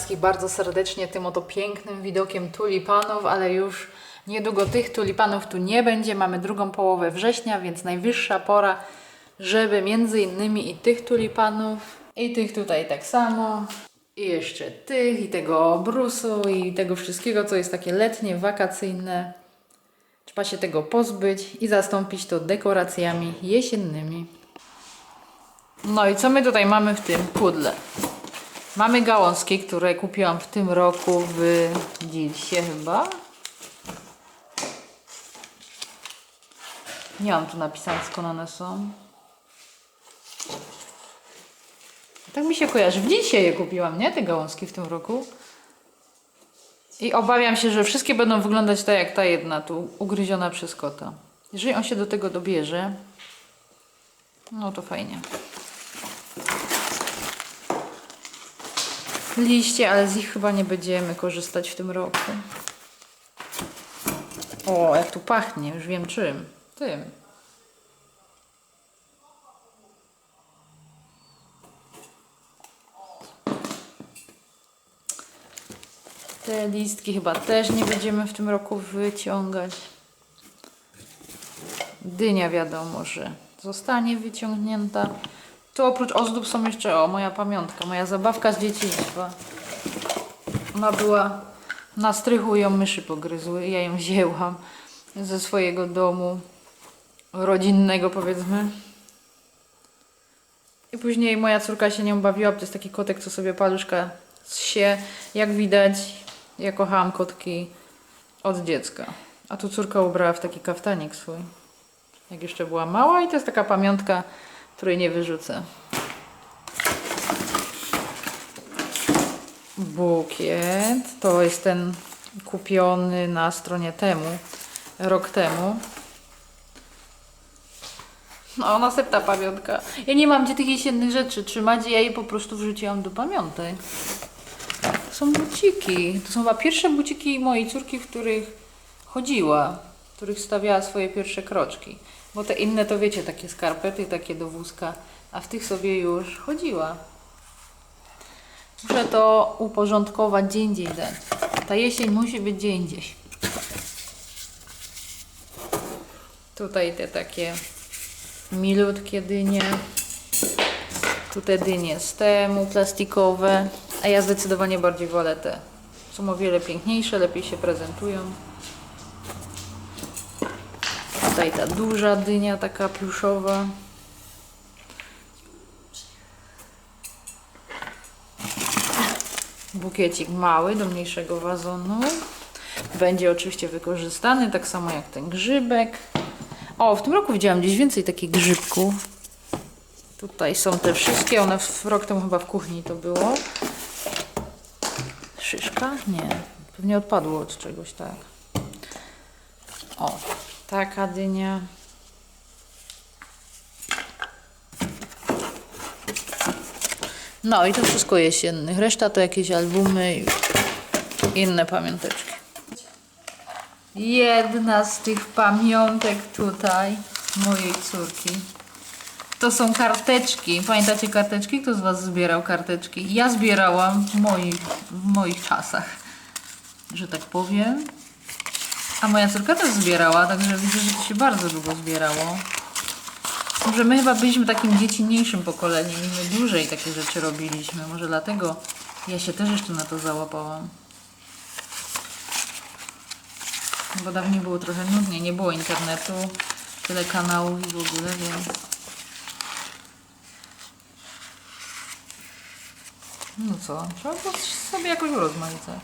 wszystkich bardzo serdecznie tym oto pięknym widokiem tulipanów, ale już niedługo tych tulipanów tu nie będzie. Mamy drugą połowę września, więc najwyższa pora, żeby między innymi i tych tulipanów, i tych tutaj tak samo, i jeszcze tych, i tego obrusu, i tego wszystkiego, co jest takie letnie, wakacyjne. Trzeba się tego pozbyć i zastąpić to dekoracjami jesiennymi. No i co my tutaj mamy w tym pudle? Mamy gałązki, które kupiłam w tym roku w Dilsie chyba. Nie mam tu napisane skąd one są. Tak mi się kojarzy. W Dilsie je kupiłam, nie? Te gałązki w tym roku. I obawiam się, że wszystkie będą wyglądać tak jak ta jedna tu, ugryziona przez kota. Jeżeli on się do tego dobierze, no to fajnie. Liście, ale z nich chyba nie będziemy korzystać w tym roku. O, jak tu pachnie, już wiem czym. Tym. Te listki chyba też nie będziemy w tym roku wyciągać. Dynia wiadomo, że zostanie wyciągnięta. Tu oprócz ozdób są jeszcze, o, moja pamiątka, moja zabawka z dzieciństwa. Ona była na strychu ją myszy pogryzły. Ja ją wzięłam ze swojego domu rodzinnego, powiedzmy. I później moja córka się nią bawiła, to jest taki kotek, co sobie paluszka się. Jak widać, ja kochałam kotki od dziecka. A tu córka ubrała w taki kaftanik swój. Jak jeszcze była mała i to jest taka pamiątka, której nie wyrzucę. Bukiet. To jest ten kupiony na stronie temu, rok temu. No, następna pamiątka. Ja nie mam gdzie tych jesiennych rzeczy trzymać, ja je po prostu wrzuciłam do pamiątek. To są buciki. To są chyba pierwsze buciki mojej córki, w których chodziła, w których stawiała swoje pierwsze kroczki. Bo te inne to wiecie, takie skarpety, takie do wózka, a w tych sobie już chodziła. Muszę to uporządkować gdzie indziej. Ta jesień musi być gdzie indziej. Tutaj te takie milutkie dynie. Tu te dynie z temu plastikowe. A ja zdecydowanie bardziej wolę te. Są o wiele piękniejsze, lepiej się prezentują. Tutaj ta duża dynia, taka pluszowa. Bukiecik mały do mniejszego wazonu. Będzie oczywiście wykorzystany, tak samo jak ten grzybek. O, w tym roku widziałam gdzieś więcej takich grzybków. Tutaj są te wszystkie, one w rok temu chyba w kuchni to było. Szyszka? Nie. Pewnie odpadło od czegoś, tak. O, taka dynia. No i to wszystko jesiennych. Reszta to jakieś albumy i inne pamiąteczki. Jedna z tych pamiątek tutaj mojej córki. To są karteczki. Pamiętacie karteczki? Kto z Was zbierał karteczki? Ja zbierałam w moich, w moich czasach, że tak powiem. A moja córka też zbierała, także widzę, że to się bardzo długo zbierało. Może my chyba byliśmy takim dziecinniejszym pokoleniem i my dłużej takie rzeczy robiliśmy. Może dlatego ja się też jeszcze na to załapałam. Bo dawniej było trochę nudnie, nie było internetu, tyle kanałów i w ogóle, więc... No co, trzeba to sobie jakoś urozmaicać.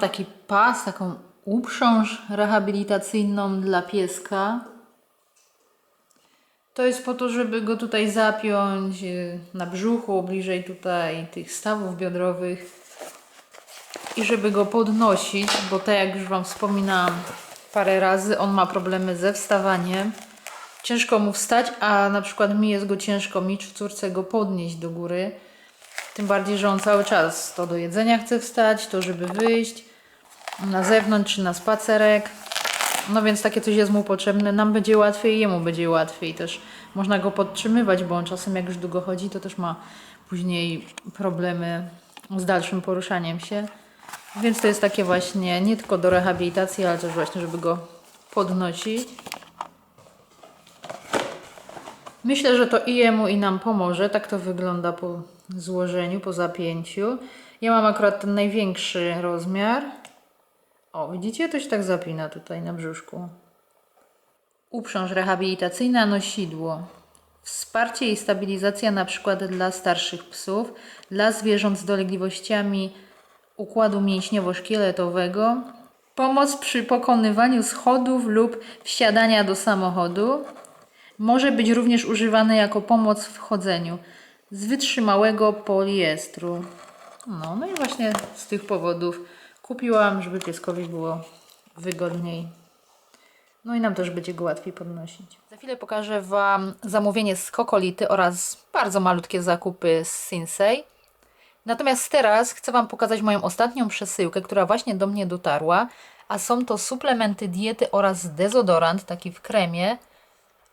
Taki pas, taką uprząż rehabilitacyjną dla pieska. To jest po to, żeby go tutaj zapiąć y, na brzuchu, bliżej tutaj tych stawów biodrowych i żeby go podnosić, bo tak jak już Wam wspominałam parę razy, on ma problemy ze wstawaniem. Ciężko mu wstać, a na przykład mi jest go ciężko, mi czy córce go podnieść do góry. Tym bardziej, że on cały czas to do jedzenia chce wstać, to żeby wyjść na zewnątrz czy na spacerek. No więc takie coś jest mu potrzebne. Nam będzie łatwiej, jemu będzie łatwiej też. Można go podtrzymywać, bo on czasem jak już długo chodzi, to też ma później problemy z dalszym poruszaniem się. Więc to jest takie właśnie nie tylko do rehabilitacji, ale też właśnie, żeby go podnosić. Myślę, że to i jemu, i nam pomoże. Tak to wygląda po złożeniu, po zapięciu. Ja mam akurat ten największy rozmiar. O, widzicie? To się tak zapina tutaj na brzuszku. Uprząż rehabilitacyjna nosidło. Wsparcie i stabilizacja na przykład dla starszych psów, dla zwierząt z dolegliwościami układu mięśniowo-szkieletowego, pomoc przy pokonywaniu schodów lub wsiadania do samochodu. Może być również używane jako pomoc w chodzeniu z wytrzymałego poliestru. No, no i właśnie z tych powodów kupiłam, żeby pieskowi było wygodniej. No i nam też będzie go łatwiej podnosić. Za chwilę pokażę Wam zamówienie z Kokolity oraz bardzo malutkie zakupy z Sinsei. Natomiast teraz chcę Wam pokazać moją ostatnią przesyłkę, która właśnie do mnie dotarła, a są to suplementy diety oraz dezodorant, taki w kremie,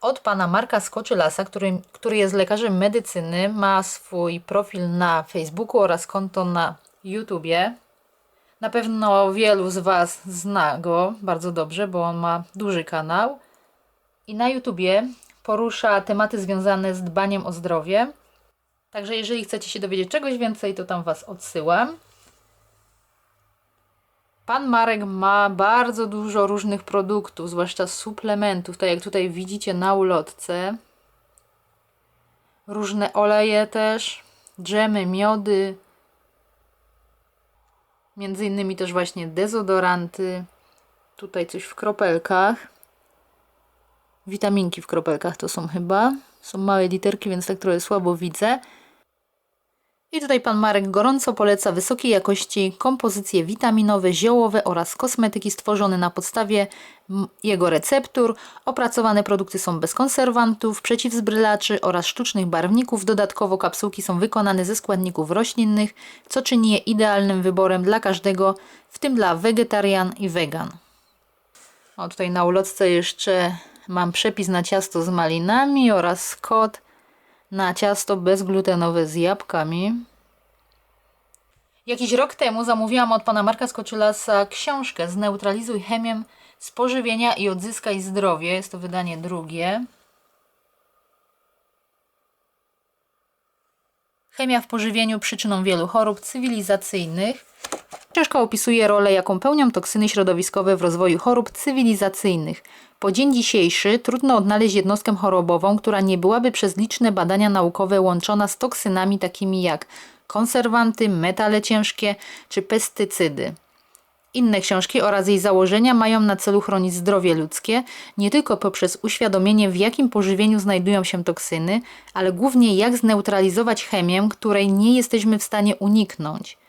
od pana Marka Skoczylasa, który, który jest lekarzem medycyny, ma swój profil na Facebooku oraz konto na YouTubie. Na pewno wielu z Was zna go bardzo dobrze, bo on ma duży kanał. I na YouTubie porusza tematy związane z dbaniem o zdrowie. Także jeżeli chcecie się dowiedzieć czegoś więcej, to tam Was odsyłam. Pan Marek ma bardzo dużo różnych produktów, zwłaszcza suplementów, tak jak tutaj widzicie na ulotce. Różne oleje też, dżemy, miody. Między innymi też właśnie dezodoranty. Tutaj coś w kropelkach. Witaminki w kropelkach to są chyba. Są małe literki, więc tak trochę słabo widzę. I tutaj pan Marek gorąco poleca wysokiej jakości kompozycje witaminowe, ziołowe oraz kosmetyki stworzone na podstawie jego receptur. Opracowane produkty są bez konserwantów, przeciwzbrylaczy oraz sztucznych barwników. Dodatkowo kapsułki są wykonane ze składników roślinnych, co czyni je idealnym wyborem dla każdego, w tym dla wegetarian i wegan. O, tutaj na ulotce jeszcze mam przepis na ciasto z malinami oraz kod na ciasto bezglutenowe z jabłkami. Jakiś rok temu zamówiłam od pana Marka Skoczylasa książkę Zneutralizuj chemię spożywienia i odzyskaj zdrowie. Jest to wydanie drugie. Chemia w pożywieniu przyczyną wielu chorób cywilizacyjnych. Książka opisuje rolę, jaką pełnią toksyny środowiskowe w rozwoju chorób cywilizacyjnych. Po dzień dzisiejszy trudno odnaleźć jednostkę chorobową, która nie byłaby przez liczne badania naukowe łączona z toksynami takimi jak konserwanty, metale ciężkie czy pestycydy. Inne książki oraz jej założenia mają na celu chronić zdrowie ludzkie, nie tylko poprzez uświadomienie, w jakim pożywieniu znajdują się toksyny, ale głównie jak zneutralizować chemię, której nie jesteśmy w stanie uniknąć.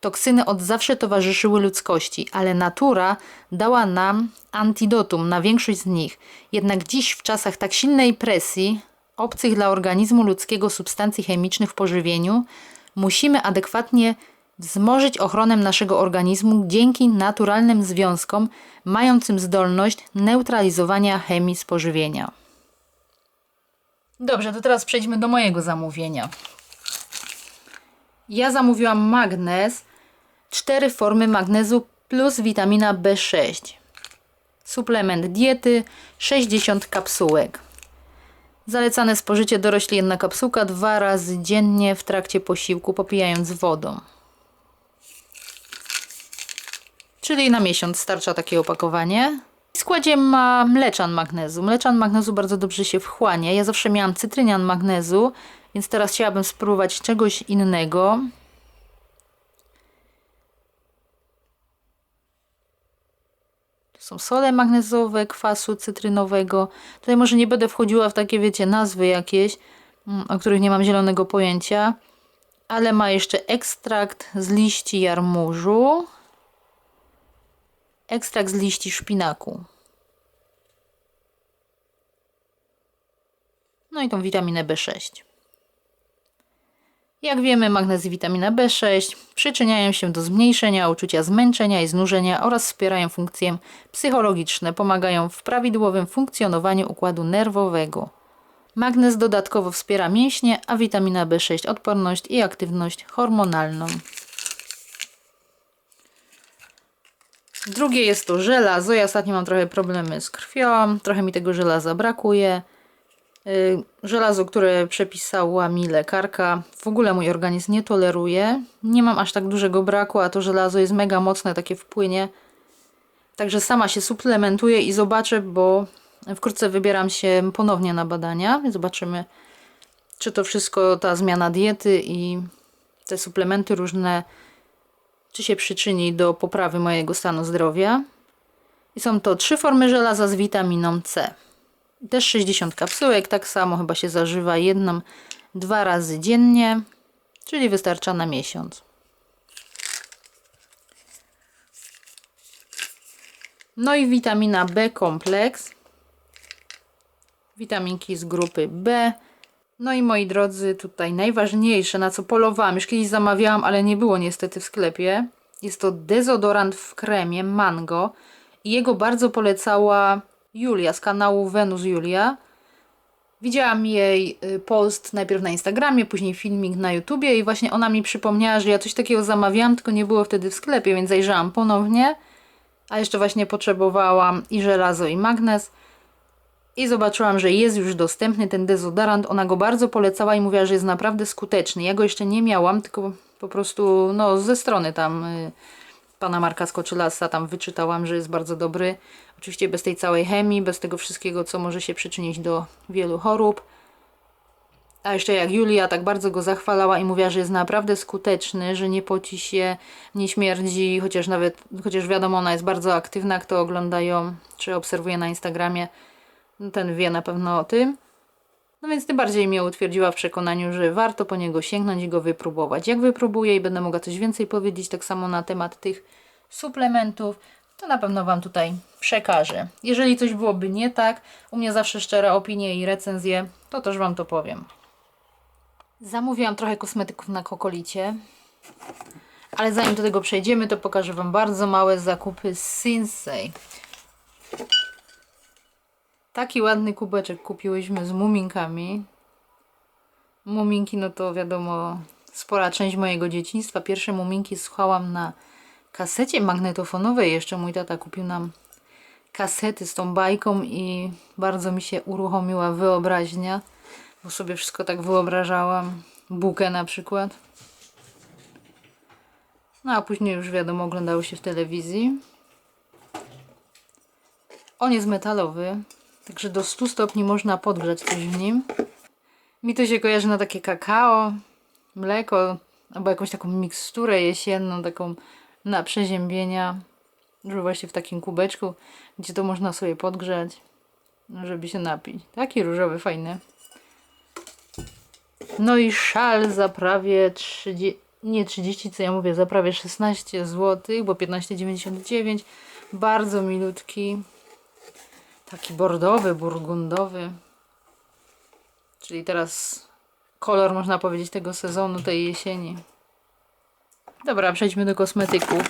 Toksyny od zawsze towarzyszyły ludzkości, ale natura dała nam antidotum na większość z nich. Jednak dziś, w czasach tak silnej presji obcych dla organizmu ludzkiego substancji chemicznych w pożywieniu, musimy adekwatnie wzmożyć ochronę naszego organizmu dzięki naturalnym związkom mającym zdolność neutralizowania chemii spożywienia. Dobrze, to teraz przejdźmy do mojego zamówienia. Ja zamówiłam magnez, cztery formy magnezu plus witamina B6. Suplement diety 60 kapsułek. Zalecane spożycie dorośli jedna kapsułka dwa razy dziennie w trakcie posiłku, popijając wodą. Czyli na miesiąc starcza takie opakowanie. W składzie ma mleczan magnezu. Mleczan magnezu bardzo dobrze się wchłania. Ja zawsze miałam cytrynian magnezu, więc teraz chciałabym spróbować czegoś innego. Są sole magnezowe, kwasu cytrynowego. Tutaj może nie będę wchodziła w takie, wiecie, nazwy jakieś, mm, o których nie mam zielonego pojęcia. Ale ma jeszcze ekstrakt z liści jarmużu. Ekstrakt z liści szpinaku. No i tą witaminę B6. Jak wiemy, magnez i witamina B6 przyczyniają się do zmniejszenia uczucia zmęczenia i znużenia oraz wspierają funkcje psychologiczne, pomagają w prawidłowym funkcjonowaniu układu nerwowego. Magnez dodatkowo wspiera mięśnie, a witamina B6 odporność i aktywność hormonalną. Drugie jest to żelazo. Ja ostatnio mam trochę problemy z krwią, trochę mi tego żelaza brakuje. Y, Żelazo, które przepisała mi lekarka, w ogóle mój organizm nie toleruje. Nie mam aż tak dużego braku, a to żelazo jest mega mocne, takie wpłynie. Także sama się suplementuję i zobaczę, bo wkrótce wybieram się ponownie na badania. Zobaczymy, czy to wszystko, ta zmiana diety i te suplementy różne, czy się przyczyni do poprawy mojego stanu zdrowia. I są to trzy formy żelaza z witaminą C. Też 60 kapsułek, tak samo chyba się zażywa jedną, dwa razy dziennie, czyli wystarcza na miesiąc. No i witamina B kompleks. Witaminki z grupy B. No i moi drodzy, tutaj najważniejsze, na co polowałam, już kiedyś zamawiałam, ale nie było niestety w sklepie. Jest to dezodorant w kremie Mango. I jego bardzo polecała Julia z kanału Wenus Julia. Widziałam jej y, post najpierw na Instagramie, później filmik na YouTubie i właśnie ona mi przypomniała, że ja coś takiego zamawiałam, tylko nie było wtedy w sklepie, więc zajrzałam ponownie. A jeszcze właśnie potrzebowałam i żelazo i magnez. I zobaczyłam, że jest już dostępny ten dezodorant. Ona go bardzo polecała i mówiła, że jest naprawdę skuteczny. Ja go jeszcze nie miałam, tylko po prostu no, ze strony tam y, pana Marka Skoczylasa tam wyczytałam, że jest bardzo dobry. Oczywiście bez tej całej chemii, bez tego wszystkiego, co może się przyczynić do wielu chorób. A jeszcze jak Julia tak bardzo go zachwalała i mówiła, że jest naprawdę skuteczny, że nie poci się, nie śmierdzi, chociaż nawet, chociaż wiadomo, ona jest bardzo aktywna, kto ogląda ją, czy obserwuje na Instagramie, no ten wie na pewno o tym. No więc tym bardziej mnie utwierdziła w przekonaniu, że warto po niego sięgnąć i go wypróbować. Jak wypróbuję i będę mogła coś więcej powiedzieć tak samo na temat tych suplementów, to na pewno Wam tutaj przekażę. Jeżeli coś byłoby nie tak, u mnie zawsze szczere opinie i recenzje, to też Wam to powiem. Zamówiłam trochę kosmetyków na kokolicie, ale zanim do tego przejdziemy, to pokażę Wam bardzo małe zakupy z Sinsei. Taki ładny kubeczek kupiłyśmy z muminkami. Muminki, no to wiadomo, spora część mojego dzieciństwa. Pierwsze muminki słuchałam na kasecie magnetofonowej. Jeszcze mój tata kupił nam kasety z tą bajką i bardzo mi się uruchomiła wyobraźnia, bo sobie wszystko tak wyobrażałam. Bukę na przykład. No a później już wiadomo, oglądało się w telewizji. On jest metalowy, także do 100 stopni można podgrzać coś w nim. Mi to się kojarzy na takie kakao, mleko, albo jakąś taką miksturę jesienną, taką na przeziębienia, że właśnie w takim kubeczku, gdzie to można sobie podgrzać, żeby się napić. Taki różowy, fajny. No i szal za prawie 30, nie 30, co ja mówię, za prawie 16 zł, bo 15,99. Bardzo milutki. Taki bordowy, burgundowy. Czyli teraz kolor, można powiedzieć, tego sezonu, tej jesieni. Dobra, przejdźmy do kosmetyków.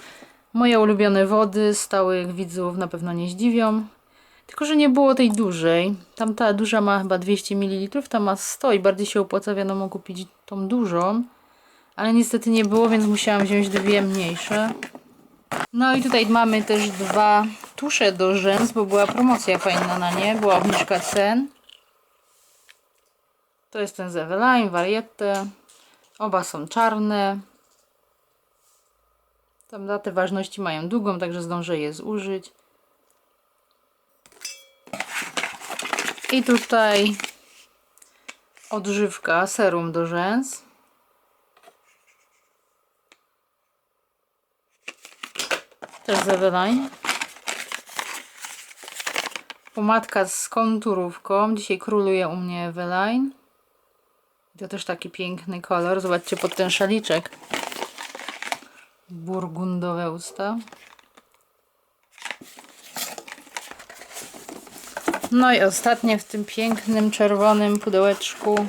Moje ulubione wody stałych widzów na pewno nie zdziwią. Tylko, że nie było tej dużej. Tamta duża ma chyba 200 ml, ta ma 100 i bardziej się opłaca wiadomo kupić tą dużą. Ale niestety nie było, więc musiałam wziąć dwie mniejsze. No i tutaj mamy też dwa tusze do rzęs, bo była promocja fajna na nie. Była obniżka cen. To jest ten z Eveline, Variette. Oba są czarne. Tam datę ważności mają długą, także zdążę je zużyć. I tutaj odżywka, serum do rzęs. Też z Eveline. Pomadka z konturówką. Dzisiaj króluje u mnie Eveline. To też taki piękny kolor. Zobaczcie pod ten szaliczek. Burgundowe usta. No i ostatnie w tym pięknym czerwonym pudełeczku.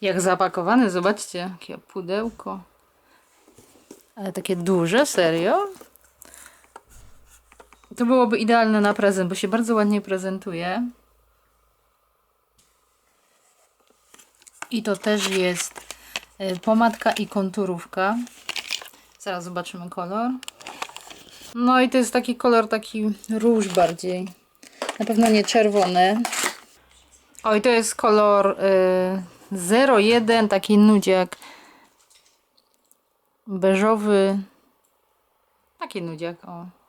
Jak zapakowane, zobaczcie, jakie pudełko. Ale takie duże, serio? To byłoby idealne na prezent, bo się bardzo ładnie prezentuje. I to też jest y, pomadka i konturówka. Zaraz zobaczymy kolor. No i to jest taki kolor, taki róż bardziej. Na pewno nie czerwony. O i to jest kolor y, 01, taki nudziak. Beżowy. Taki nudziak, o.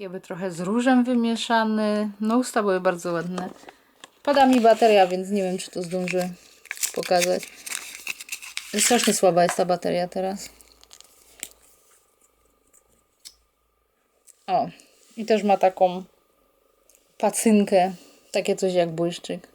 Jakby trochę z różem wymieszany. No usta były bardzo ładne. Pada mi bateria, więc nie wiem, czy to zdążę pokazać. Strasznie słaba jest ta bateria teraz. O, i też ma taką pacynkę, takie coś jak błyszczyk.